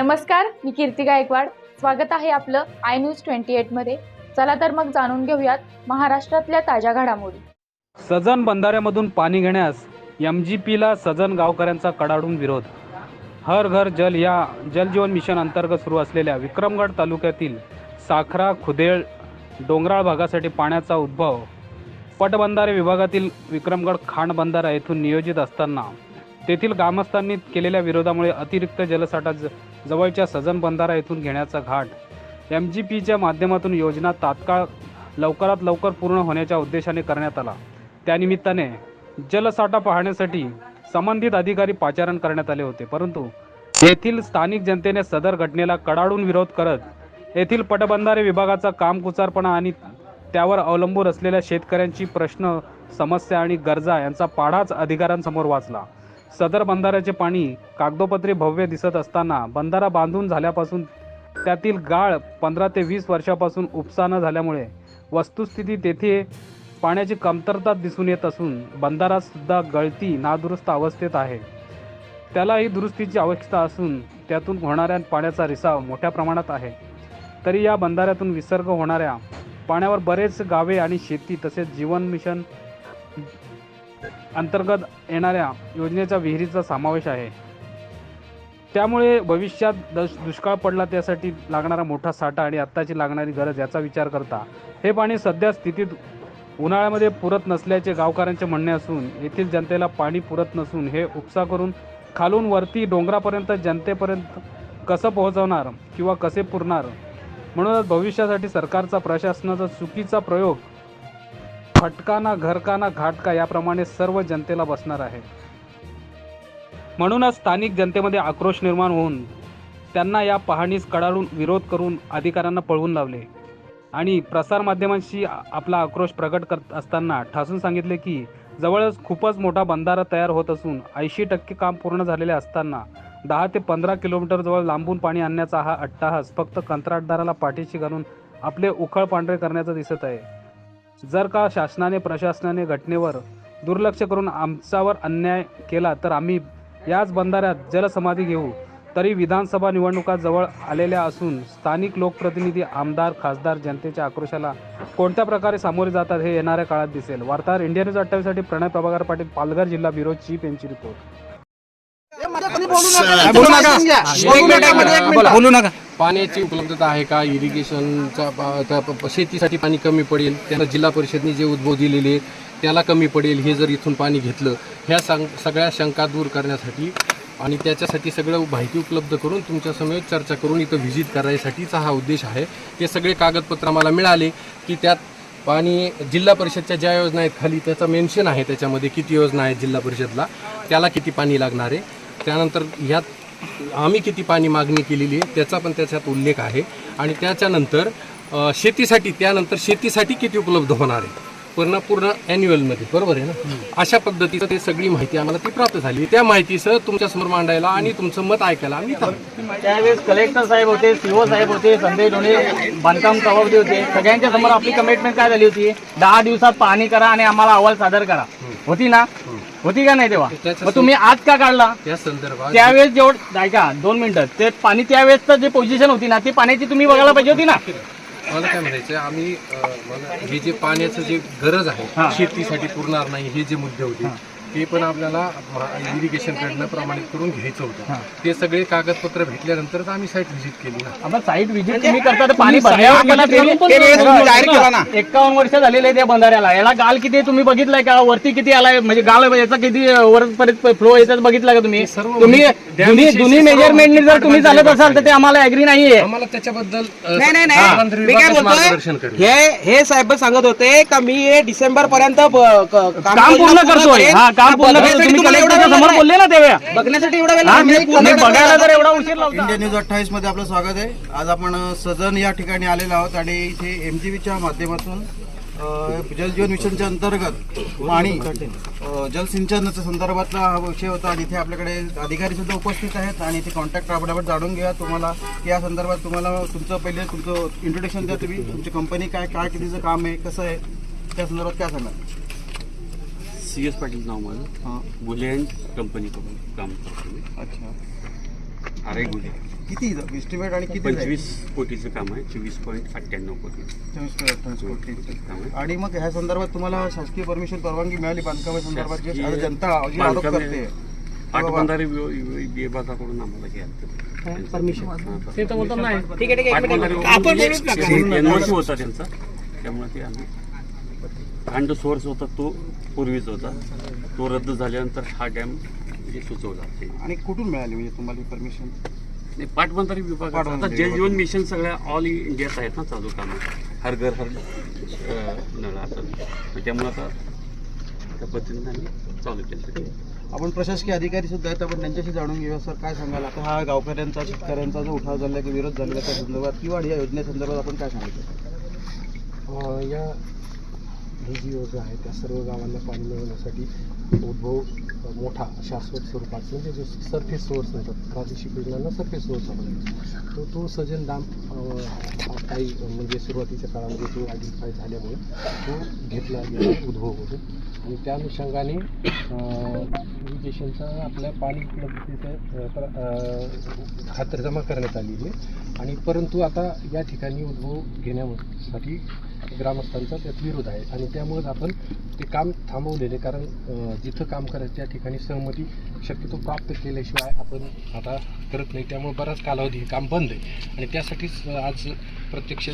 नमस्कार मी कीर्ती गायकवाड. स्वागत आहे आपलं आय न्यूज ट्वेंटी एटमध्ये चला तर मग जाणून घेऊयात महाराष्ट्रातल्या ताज्या घडामोडी. सजन बंधाऱ्यामधून पाणी घेण्यास एम जी पीला सजन गावकऱ्यांचा कडाडून विरोध. हर घर जल या जलजीवन मिशन अंतर्गत सुरू असलेल्या विक्रमगड तालुक्यातील साखरा खुदेळ डोंगराळ भागासाठी पाण्याचा उद्भव. पटबंधारे विभागातील विक्रमगड खाण बंधारा येथून नियोजित असताना तेथील ग्रामस्थांनी केलेल्या विरोधामुळे अतिरिक्त जलसाठा ज जवळच्या सजन बंधारा येथून घेण्याचा घाट. एम जी पीच्या माध्यमातून योजना तात्काळ लवकरात लवकर पूर्ण होण्याच्या उद्देशाने करण्यात आला. त्यानिमित्ताने जलसाठा पाहण्यासाठी संबंधित अधिकारी पाचारण करण्यात आले होते. परंतु येथील स्थानिक जनतेने सदर घटनेला कडाडून विरोध करत येथील पटबंधारे विभागाचा कामकुचारपणा आणि त्यावर अवलंबून असलेल्या शेतकऱ्यांची प्रश्न समस्या आणि गरजा यांचा पाढाच अधिकाऱ्यांसमोर वाचला. सदर बंधाऱ्याचे पाणी कागदोपत्री भव्य दिसत असताना बंधारा बांधून झाल्यापासून त्यातील गाळ पंधरा ते वीस वर्षापासून उपसा न झाल्यामुळे वस्तुस्थिती तेथे पाण्याची कमतरता दिसून येत असून बंधारासुद्धा गळती नादुरुस्त अवस्थेत आहे. त्यालाही दुरुस्तीची आवश्यकता असून त्यातून होणाऱ्या पाण्याचा रिसाव मोठ्या प्रमाणात आहे. तरी या बंधाऱ्यातून विसर्ग होणाऱ्या पाण्यावर बरेच गावे आणि शेती तसेच जीवन मिशन अंतर्गत येणाऱ्या योजनेच्या विहिरीचा समावेश आहे. त्यामुळे भविष्यात दश दुष्काळ पडला त्यासाठी लागणारा मोठा साठा आणि आत्ताची लागणारी गरज याचा विचार करता हे पाणी सध्या स्थितीत उन्हाळ्यामध्ये पुरत नसल्याचे गावकऱ्यांचे म्हणणे असून येथील जनतेला पाणी पुरत नसून हे उपसा करून खालून वरती डोंगरापर्यंत जनतेपर्यंत कसं पोहोचवणार किंवा कसे पुरणार म्हणूनच भविष्यासाठी सरकारचा प्रशासनाचा चुकीचा प्रयोग फटकाना घरकाना घाटका याप्रमाणे सर्व जनतेला बसणार आहे. म्हणूनच स्थानिक जनतेमध्ये आक्रोश निर्माण होऊन त्यांना या पाहणीस कडाडून विरोध करून अधिकाऱ्यांना पळवून लावले. आणि प्रसारमाध्यमांशी आपला आक्रोश प्रकट करत असताना ठासून सांगितले की जवळच खूपच मोठा बंधारा तयार होत असून ऐंशी टक्के काम पूर्ण झालेले असताना दहा ते पंधरा किलोमीटर जवळ लांबून पाणी आणण्याचा हा अट्टाहास फक्त कंत्राटदाराला पाठीशी घालून आपले उखळ पांढरे करण्याचं दिसत आहे. जर का शासनाने प्रशासनाने घटनेवर दुर्लक्ष करून आमच्यावर अन्याय केला तर आम्ही याच बंधाऱ्यात जलसमाधी घेऊ. तरी विधानसभा निवडणुका जवळ आलेल्या असून स्थानिक लोकप्रतिनिधी आमदार खासदार जनतेच्या आक्रोशाला कोणत्या प्रकारे सामोरे जातात हे येणाऱ्या काळात दिसेल. वार्ताहर इंडिया न्यूज अठ्ठावीससाठी प्रणय प्रभाकर पाटील पालघर जिल्हा ब्युरो चीफ यांची रिपोर्ट. बोलू नका. पाण्याची उपलब्धता आहे का? इरिगेशनचा त्या प- शेतीसाठी पाणी कमी पडेल. त्याला जिल्हा परिषदने जे उद्भव दिलेले आहेत, त्याला कमी पडेल हे जर इथून पाणी घेतलं ह्या सांग सगळ्या शंका दूर करण्यासाठी आणि त्याच्यासाठी सगळं माहिती उपलब्ध करून तुमच्यासमोर चर्चा करून इथं व्हिजिट करायसाठीचा हा उद्देश आहे. ते सगळे कागदपत्र आम्हाला मिळाले की त्यात पाणी जिल्हा परिषदच्या ज्या योजना आहेत खाली त्याचं मेन्शन आहे त्याच्यामध्ये किती योजना आहेत जिल्हा परिषदला त्याला किती पाणी लागणार आहे. त्यानंतर ह्यात आम्ही किती पाणी मागणी केलेली आहे त्याचा पण त्याच्यात उल्लेख आहे. आणि त्याच्यानंतर शेतीसाठी त्यानंतर शेतीसाठी किती उपलब्ध होणार आहे? पूर्ण पूर्ण ॲन्युअलमध्ये बरोबर आहे ना? अशा पद्धतीचं ते सगळी माहिती आम्हाला ती प्राप्त झाली. त्या माहितीसह तुमच्यासमोर मांडायला आणि तुमचं मत ऐकायला आम्ही त्यावेळेस कलेक्टर साहेब होते सीओ साहेब होते संजय डोणे बांधकाम सभापती होते. सगळ्यांच्या समोर आपली कमिटमेंट काय झाली होती? दहा दिवसात पाहणी करा आणि आम्हाला अहवाल सादर करा. होती ना? होती का नाही तेव्हा? त्याच्या मग तुम्ही आज का काढला? त्या संदर्भात त्यावेळेस जेवढ ऐका दोन मिनिटं. ते पाणी त्यावेळेस जे पोझिशन होती ना ती पाण्याची तुम्ही बघायला पाहिजे होती ना? मला काय म्हणायचं आम्ही अ, मला हे जे पाण्याचं जे गरज. आहे शेतीसाठी पुरणार नाही हे जे मुद्दे होते ते पण आपल्याला इरिगेशन कडनं प्रमाणित करून घ्यायचं होतं. ते सगळे कागदपत्र भेटल्यानंतरच आम्ही साईट व्हिजिट केली ना. आपण साईट व्हिजिट तुम्ही करता तर पाणी एकावन्न वर्ष झालेले आहे त्या बंधाऱ्याला. याला गाल किती तुम्ही बघितलंय का? वरती किती आलाय? म्हणजे गाल याचा किती वरपर्यंत फ्लो याच्यात बघितला का तुम्ही? तुम्ही जुनी सर्व मेजरमेंट जर तुम्ही चालत असाल तर ते आम्हाला अग्री नाहीये. आम्हाला त्याच्याबद्दल मी काय बोलतोय? हे हे साहेब सांगत होते का मी हे डिसेंबर पर्यंत काम पूर्ण करतोय. काम पूर्ण तुम्ही कलेक्टरच्या समोर? बोलले ना तेव्हा. बघण्यासाठी एवढा वेळ हा? मी मी बघायला एवढा उशीर लावता. इंडिया न्यूज अठ्ठावीसमध्ये आपलं स्वागत आहे. आज आपण अ, सदन या ठिकाणी आलेलो आहोत आणि इथे एम जी बीच्या माध्यमातून अ, जलजीवन मिशनच्या अंतर्गत पाणी अ, जलसिंचनाच्या संदर्भातला हा विषय होता आणि इथे आपल्याकडे अधिकारी सुद्धा उपस्थित आहेत आणि इथे कॉन्टॅक्ट आपण जाणून घ्या तुम्हाला. या संदर्भात तुम्हाला तुमचं पहिले तुमचं इंट्रोडक्शन द्या तुम्ही. तुमची कंपनी काय काय कितीचं काम आहे कसं आहे? त्या संदर्भात काय सांगा सी एस पाटील नाव माझं हां गुले अँड कंपनीकडून काम करतो मी अच्छा आरे गुले किती एस्टिमेट आणि किती जाईल? पंचवीस कोटीचं काम आहे चोवीस पॉईंट अठ्ठ्याण्णव कोटी चोवीस ते अठ्ठावीस कोटी. काम आहे आणि मग ह्या संदर्भात तुम्हाला शासकीय परमिशन परवानगी मिळाली बांधकामा संदर्भात जे शासकीय जनता जी आरोप बांधकामे- करते विभागाकडून आम्हाला हे आलं परमिशन ते तर बोलतात नाही ठीक आहे ठीक आहे एक पाटबंधारे मिनिट आपण बोलूच नका एनओसी होता त्यांचा त्यामुळे ते आम्ही खंड सोर्स होता तो पूर्वीच होता. तो रद्द झाल्यानंतर हा डॅम म्हणजे सुचवला. ते आणि कुठून मिळाली म्हणजे तुम्हाला परमिशन? नाही, पाटबंधारे विभाग आता जल विभाग. जीवन मिशन सगळ्या ऑल इंडियात आहेत ना चालू कामं. हर घर हर नळ असं. त्यामुळे आता त्या पद्धतीने आम्ही चालू केलं. आपण प्रशासकीय अधिकारी सुद्धा आहेत आपण त्यांच्याशी जाणून घेऊया. सर काय सांगाल? आता हा गावकऱ्यांचा शेतकऱ्यांचा जो उठाव झाला की विरोध झालेला त्या संदर्भात किंवा या योजनेसंदर्भात आपण काय सांगितलं अ, या ही जी योजना आहे त्या सर्व गावांना पाणी मिळवण्यासाठी उद्भव मोठा शाश्वत स्वरूपात म्हणजे जो सरफेस सोर्स म्हणतात प्रादेशिक योजनांना सरफेस सोर्स आपण तो तो सजन दाम काही म्हणजे सुरुवातीच्या काळामध्ये तो आयडेंटिफाय झाल्यामुळे तो घेतला गेला उद्भव होतो. आणि त्या अनुषंगाने इरिगेशनचा आपल्या पाणी उपलब्धतेचं अ, प्र- जमा करण्यात आलेली आहे. आणि परंतु आता या ठिकाणी उद्भव घेण्यासाठी ग्रामस्थांचा त्यात विरोध आहे. आणि त्यामुळेच आपण ते काम थांबवलेले कारण जिथं काम करायचं त्या ठिकाणी सहमती शक्यतो प्राप्त केल्याशिवाय आपण आता करत नाही. त्यामुळे बराच कालावधी हे काम बंद आहे. आणि त्यासाठीच आज प्रत्यक्ष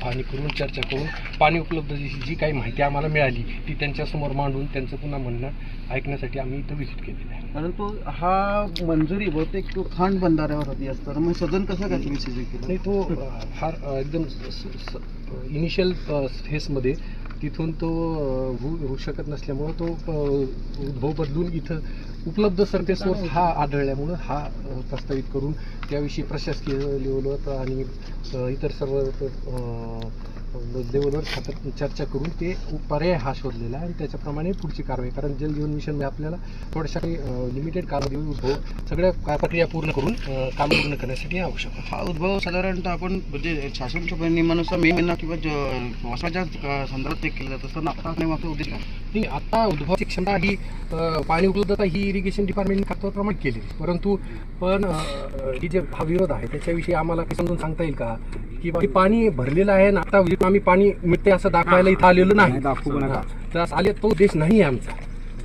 पाहणी करून चर्चा करून पाणी उपलब्धतेची जी काही माहिती आम्हाला मिळाली ती त्यांच्यासमोर मांडून त्यांचं पुन्हा म्हणणं ऐकण्यासाठी आम्ही इथं व्हिजिट केलेलं आहे. परंतु हा मंजुरी बहुतेक तो खांड बंधाऱ्यावर होती असताना मग सदन कसं काय तुम्ही केलं? नाही तो फार एकदम इनिशियल फेसमध्ये तिथून तो होऊ होऊ शकत नसल्यामुळं तो उद्भव बदलून इथं उपलब्ध सरफेसवर हा आढळल्यामुळं हा प्रस्तावित करून त्याविषयी प्रशासकीय लेवलवर आणि इतर सर्व लेवलवर खातर चर्चा करून ते पर्याय हा शोधलेला आहे आणि त्याच्याप्रमाणे पुढची कारवाई कारण जल जीवन मिशन आपल्याला थोड्याशा काही लिमिटेड कालावधी उद्भव सगळ्या प्रक्रिया पूर्ण करून काम पूर्ण करण्यासाठी आवश्यक हा उद्भव साधारणतः आपण म्हणजे शासनच्या नियमानुसार मे महिना किंवा अ, संदर्भात ते केलं जातं. असताना आता नाही मागचं उद्देश नाही आता उद्भवाची क्षमता ही पाणी उपलब्धता ही इरिगेशन डिपार्टमेंटने खात्याप्रमाणे केली परंतु पण ही जे हा विरोध आहे त्याच्याविषयी आम्हाला काही समजून सांगता येईल का? की हे पाणी भरलेलं आहे आणि आता आम्ही पाणी मिळते असं दाखवायला इथं आलेलो नाही. हा. तर असं आले तो उद्देश नाही आहे आमचा.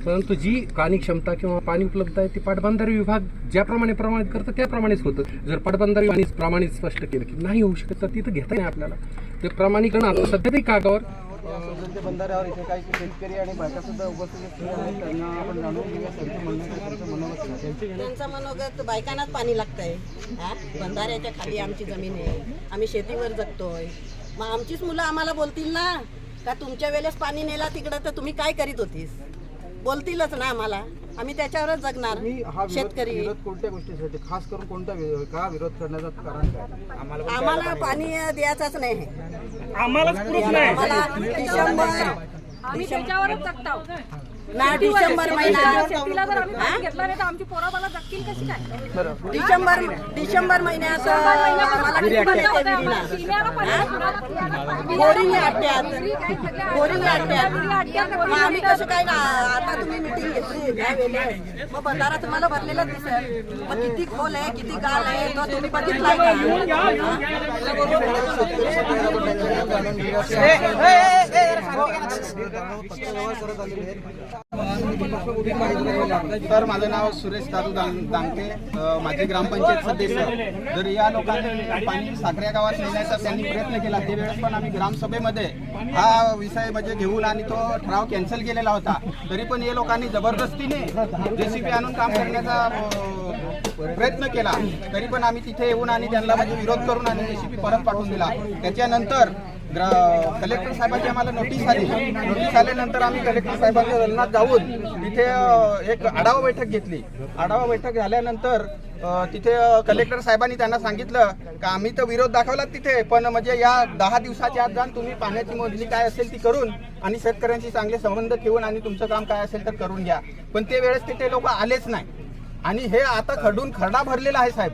परंतु जी पाणी क्षमता किंवा पाणी उपलब्ध आहे ती पाटबंधारे विभाग ज्याप्रमाणे प्रमाणित करतं त्याप्रमाणेच होतं. जर पाटबंधारे विभागाने प्रमाणित स्पष्ट केलं की नाही होऊ शकत तर तिथं घेता नाही आपल्याला. ते प्रमाणीकरण आता सध्या तरी कागावर सदनच्या बंधाऱ्यावर इथे काही शेतकरी आणि बायका सुद्धा उपस्थित आहेत. त्यांना आपण जाणून घेऊया त्यांचं म्हणणं त्यांचं मनोगत. त्यांचं मनोगत बायकांनाच पाणी लागतंय. बंधाऱ्याच्या खाली आमची जमीन आहे. आम्ही शेतीवर जगतोय. मग आमचीच मुलं आम्हाला बोलतील ना. का तुमच्या वेळेस पाणी नेला तिकडं तर तुम्ही काय करीत होतीस? बोलतीलच ना आम्हाला. आम्ही त्याच्यावरच हा जगणार विरोध शेतकरी. विरोध कोणत्या गोष्टीसाठी? खास करून कोणत्या वि- का विरोध करण्याचं कारण काय? आम्हाला आम्हाला पाणी द्यायचंच नाही. आम्हालाच प्रूफ नाही. आम्हाला डिसेंबर आम्ही त्याच्यावरच डिसेंबर महिना. शेतीला जर आम्ही पाणी घेतलं नाही तर आमची पोरं मला जगतील कशी काय? डिसेंबर डिसेंबर महिन्यात किती पाणी बोरिंग वाटत्यात बोरिंग मग आम्ही कसं काय ना आता तुम्ही मिटिंग घेतली मग बंधारा तुम्हाला भरलेलाच दिसेल. मग किती खोल आहे किती गाल आहे तो तुम्ही बघितलाय तर माझं नाव सुरेश दादू दांग- दांगटे माझे ग्रामपंचायत सदस्य जर या लोकांनी पाणी साखऱ्या गावात नेण्याचा त्यांनी प्रयत्न केला. त्यावेळेस पण आम्ही ग्रामसभेमध्ये हा विषय म्हणजे घेऊन आणि तो ठराव कॅन्सल केलेला होता. तरी पण या लोकांनी जबरदस्तीने जेसीबी आणून काम करण्याचा प्रयत्न केला. तरी पण आम्ही तिथे येऊन आणि त्यांना म्हणजे विरोध करून आणि जेसीबी परत पाठवून दिला. त्याच्यानंतर ग्रा कलेक्टर साहेबांची आम्हाला नोटीस आली. नोटीस आल्यानंतर आम्ही कलेक्टर साहेबांच्या दलनात जाऊन तिथे एक आढावा बैठक घेतली. आढावा बैठक झाल्यानंतर तिथे कलेक्टर साहेबांनी त्यांना सांगितलं का आम्ही तर विरोध दाखवला तिथे पण म्हणजे या दहा दिवसाच्या आत जाऊन तुम्ही पाण्याची मोजणी काय असेल ती करून आणि शेतकऱ्यांशी चांगले संबंध ठेवून आणि तुमचं काम काय असेल तर करून घ्या. पण ते वेळेस तिथे लोक आलेच नाही. आणि हे आता खडून खरडा भरलेला आहे साहेब.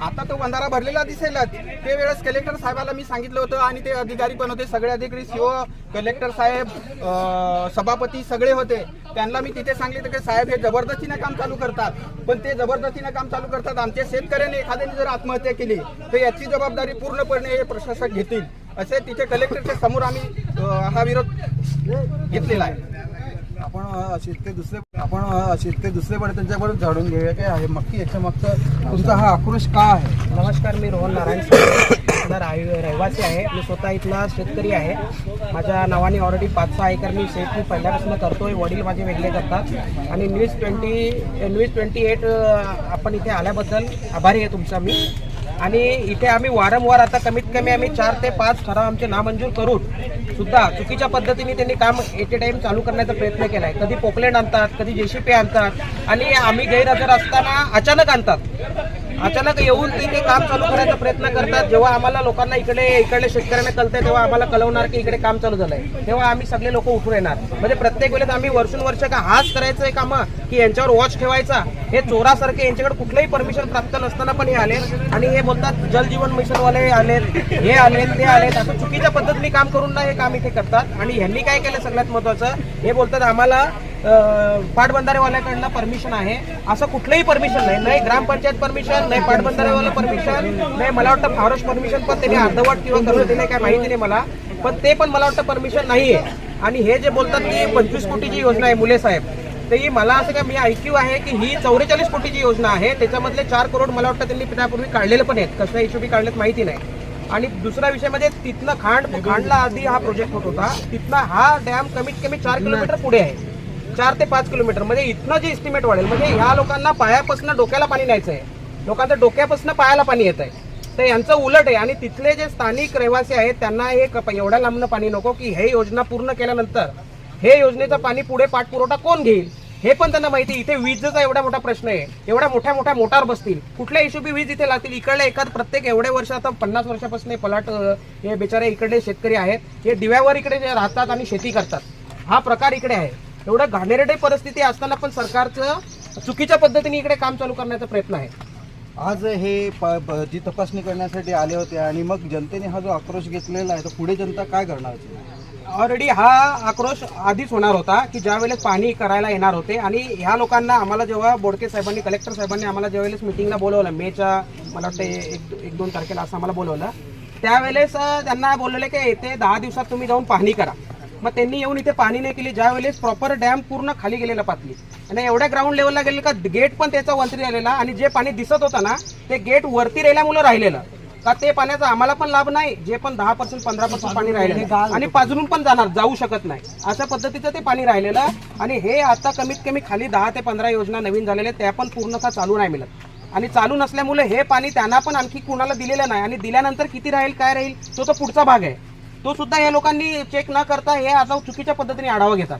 आता तो बंधारा भरलेला दिसेलच. ते वेळेस कलेक्टर साहेबाला मी सांगितलं होतं आणि ते अधिकारी पण होते सगळे अधिकारी सीओ कलेक्टर साहेब सभापती सगळे होते. त्यांना मी तिथे सांगितलं की साहेब हे जबरदस्तीने काम चालू करतात. पण ते जबरदस्तीने काम चालू करतात. आमच्या शेतकऱ्याने एखाद्याने जर आत्महत्या केली तर याची जबाबदारी पूर्णपणे हे प्रशासक घेतील. असे तिथे कलेक्टरच्या समोर आम्ही हा विरोध घेतलेला आहे. आपण शेतकरी दुसरे आपण शेतकरी दुसरे पण त्यांच्याकडून जाणून घेऊया. की आहे? मक्की याच्या मागचा तुमचा हा आक्रोश का आहे? नमस्कार मी रोहन नारायण रहिवासी आहे. मी स्वतः इथला शेतकरी आहे. माझ्या नावाने ऑलरेडी पाच सहा एकर मी शेती पहिल्यापासून करतोय. वडील माझे वेगळे करतात. आणि news twenty news twenty eight आपण इथे आल्याबद्दल आभारी आहे तुमचा मी. आणि इथे आम्ही वारंवार आता कमीत कमी आम्ही चार ते पाच ठराव आमचे नामंजूर करून सुद्धा चुकीच्या पद्धतीने त्यांनी काम एट ए टाइम चालू करण्याचा प्रयत्न केला आहे कधी पोकलेंड आणतात कधी जेसीपी आणतात आणि आम्ही गैरहजर असताना अचानक आणतात. अचानक येऊन ते ते काम चालू करायचा प्रयत्न करतात. जेव्हा आम्हाला लोकांना इकडे इकडे शेतकऱ्यांना कळतंय तेव्हा आम्हाला कळवणार की इकडे काम चालू झालंय. तेव्हा आम्ही सगळे लोक उठून येणार. म्हणजे प्रत्येक वेळेस आम्ही वर्षून वर्ष का हाच करायचंय काम की यांच्यावर वॉच ठेवायचा? हे चोरासारखे यांच्याकडे कुठलंही परमिशन प्राप्त नसताना पण हे आले आणि हे बोलतात जलजीवन मिशनवाले आलेत हे आलेत ते आलेत. असं चुकीच्या पद्धतीने काम करून ना हे काम इथे करतात. आणि ह्यांनी काय केलं सगळ्यात महत्वाचं? हे बोलतात आम्हाला पाटबंधारेवाल्याकडनं परमिशन आहे. असं कुठलंही परमिशन नाही. नाही ग्रामपंचायत परमिशन नाही पाटबंधाऱ्यावाला परमिशन नाही मला वाटतं फॉरेस्ट परमिशन पण त्यांनी अर्धवट किंवा कसं दिले काय माहिती नाही मला. पण ते पण मला वाटतं परमिशन नाही आहे आणि हे जे बोलतात की पंचवीस कोटीची योजना आहे मुले साहेब तर ही मला असं काय मी ऐक्यू आहे की ही चौवेचाळीस कोटीची योजना आहे त्याच्यामधले चार करोड मला वाटतं त्यांनी त्यापूर्वी काढलेले पण आहेत. कशा हिशोबी काढलेत माहिती नाही. आणि दुसरा विषय म्हणजे तिथनं खांड खांडला आधी हा प्रोजेक्ट होत होता. तिथनं हा डॅम कमीत कमी चार किलोमीटर पुढे आहे. चार ते पाच किलोमीटर. म्हणजे इथनं जे एस्टिमेट वाढेल म्हणजे ह्या लोकांना पायापासून डोक्याला पाणी न्यायचं आहे लोकांच्या डोक्यापासून पायाला पाणी येत आहे. तर यांचं उलट आहे. आणि तिथले जे स्थानिक रहिवासी आहेत त्यांना हे एवढ्या लांबनं पाणी नको की हे योजना पूर्ण केल्यानंतर हे योजनेचं पाणी पुढे पाठपुरवठा कोण घेईल? हे पण त्यांना माहिती आहे. इथे वीजचा एवढा मोठा प्रश्न आहे. एवढ्या मोठ्या मोठ्या मोटार बसतील. कुठल्या हिशोबी वीज इथे लागतील? इकडले एखाद प्रत्येक एवढे वर्ष आता पन्नास वर्षापासून पलाट हे बिचारे इकडले शेतकरी आहेत. हे दिव्यावर इकडे जे राहतात आणि शेती करतात. हा प्रकार इकडे आहे. एवढं घाणेरडे परिस्थिती असताना पण सरकारचं चुकीच्या पद्धतीने इकडे काम चालू करण्याचा प्रयत्न आहे. आज हे प- प- जी तपासणी करण्यासाठी आले होते आणि मग जनतेने हा जो आक्रोश घेतलेला आहे तर पुढे जनता काय करणार ऑलरेडी हा आक्रोश आधीच होणार होता की ज्या वेळेस पाणी करायला येणार होते आणि ह्या लोकांना आम्हाला जेव्हा बोडके साहेबांनी कलेक्टर साहेबांनी आम्हाला ज्या वेळेस मिटिंगला बोलवलं मेच्या मला वाटतं एक एक दोन तारखेला असं आम्हाला बोलवलं त्यावेळेस अं, त्यांना बोललेलं की येते दहा दिवसात तुम्ही जाऊन पाहणी करा. मग त्यांनी येऊन इथे पाहणी नाही केली. ज्या वेळेस प्रॉपर डॅम पूर्ण खाली गेलेला पातली आणि एवढ्या ग्राउंड लेवलला गेले का गेट पण त्याचा वंत्री राहिलेला. आणि जे पाणी दिसत होतं ना ते गेट वरती राहिल्यामुळे राहिलेलं. का ते पाण्याचा आम्हाला पण लाभ नाही. जे पण दहा पर्सेंट पंधरा पर्सेंट पाणी राहिलेलं. आणि पाजरून पण जाणार जाऊ शकत नाही. अशा पद्धतीचं ते पाणी राहिलेलं. आणि हे आता कमीत कमी खाली दहा ते पंधरा योजना नवीन झालेल्या त्या पण पूर्णतः चालू नाही मिळत. आणि चालू नसल्यामुळे हे पाणी त्यांना पण आणखी कुणाला दिलेलं नाही. आणि दिल्यानंतर किती राहील काय राहील तो तो पुढचा भाग आहे. तो सुद्धा या लोकांनी चेक न करता हे आता चुकीच्या पद्धतीने आढावा घेतात.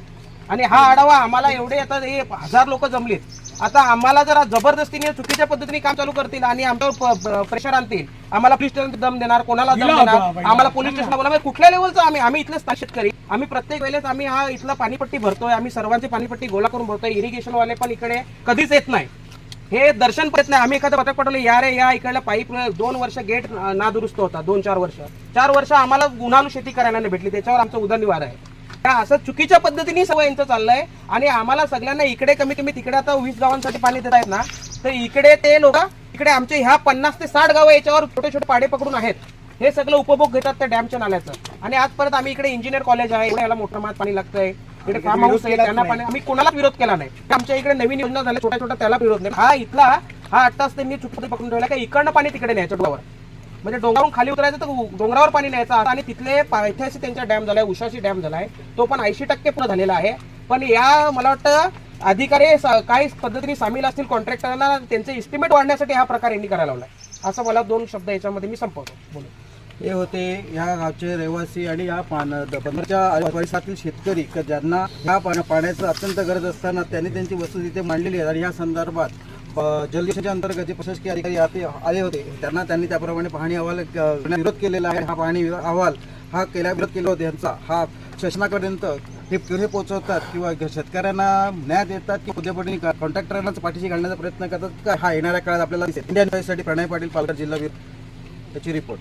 आणि हा आढावा आम्हाला एवढे आता हे हजार लोक जमलेत. आता आम्हाला जर जबरदस्तीने चुकीच्या पद्धतीने काम चालू करतील आणि आमच्यावर प्रेशर आणतील. आम्हाला पोलीस स्टेशन दम देणार कोणाला दम देणार? आम्हाला पोलीस स्टेशन बोला कुठल्या लेवलचं आम्ही? आम्ही इथले स्थानिक शेतकरी. आम्ही प्रत्येक वेळेस आम्ही हा इथला पाणीपट्टी भरतोय. आम्ही सर्वांची पाणीपट्टी गोळा करून भरतोय. इरिगेशन वाले पण इकडे कधीच येत नाही. हे दर्शन पडत नाही. आम्ही एखादं पत्रक पाठवलं या रे या इकडल्या पाईप दोन वर्ष गेट नादुरुस्त होता दोन चार वर्ष. चार वर्ष आम्हाला गुन्हालू शेती करायला नाही भेटली त्याच्यावर आमचा उदरनिवार आहे. असं चुकीच्या पद्धतीने सगळं यांचं चाललंय आणि आम्हाला सगळ्यांना इकडे कमी कमी तिकडे आता वीस गावांसाठी पाणी देत आहेत ना तर इकडे ते लोक इकडे आमचे ह्या पन्नास ते साठ गावं याच्यावर छोटे छोटे पाडे पकडून आहेत. हे सगळं उपभोग घेतात त्या डॅमच्या नाल्याचं. आणि आज परत आम्ही इकडे इंजिनियर कॉलेज आहे याला मोठं मात पाणी लागतंय. इकडे फार्म हाऊस आहे त्यांना पाणी आम्ही कोणाला विरोध केला नाही. आमच्या इकडे नवीन योजना झाल्या छोट्या छोट्या त्याला विरोध नाही. हा इथला हा आठ तास त्यांनी चुकीचं पकडून ठेवला का इकडनं पाणी तिकडे न्यायचं डोंगरावर? म्हणजे डोंगरावरून खाली उतरायचं तर डोंगरावर पाणी न्यायचं. आता आणि तिथले ऐतिहासिक त्यांचा डॅम झालाय उषाशी डॅम झालाय. तो पण ऐंशी टक्के पूर्ण झालेला आहे. पण या मला वाटतं अधिकारी काही पद्धतीने सामील असतील कॉन्ट्रॅक्टरला त्यांचे इस्टिमेट वाढण्यासाठी हा प्रकार यांनी करायला लावलाय. असं मला दोन शब्द याच्यामध्ये मी संपवतो. बोलू. हे होते या गावचे रहिवासी आणि या पान बंदरच्या परिसरातील शेतकरी ज्यांना ह्या पाण्याचं अत्यंत गरज असताना त्यांनी त्यांची वस्तू तिथे मांडलेली आहे आणि या संदर्भात जलदिशाच्या अंतर्गत जे प्रशासकीय अधिकारी आते आले होते त्यांना त्यांनी त्याप्रमाणे पाहणी अहवाल विरोध केलेला आहे. हा पाहणी अहवाल हा केला विरोध केला होता यांचा. हा शासनापर्यंत हे पुढे पोहोचवतात किंवा शेतकऱ्यांना न्याय देतात की उद्यापणी कॉन्ट्रॅक्टरांना पाठीशी घालण्याचा प्रयत्न करतात का? हा येणाऱ्या काळात आपल्याला इंडियनसाठी प्रणय पाटील पालघर जिल्हा त्याची रिपोर्ट.